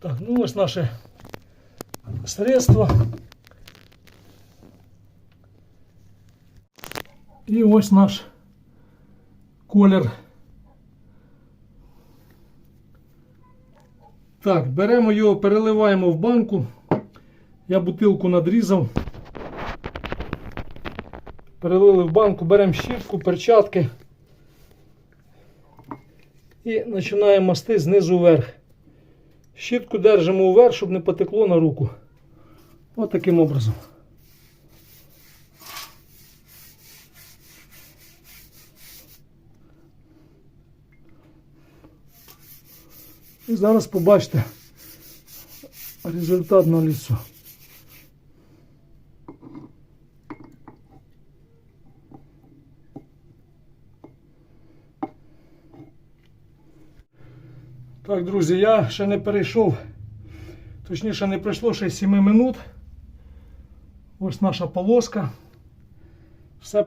Так, ну ось наше средство. І ось наш колір. Так, беремо його, переливаємо в банку. Я бутилку надрізав. Перелили в банку, беремо щітку, перчатки і починаємо масти знизу вверх. Щітку держимо вверх, щоб не потекло на руку. Ось таким образом. І зараз побачите результат на лісу. Так, друзі, я ще не перейшов, точніше не пройшло ще 7 минут. Ось наша полоска. Все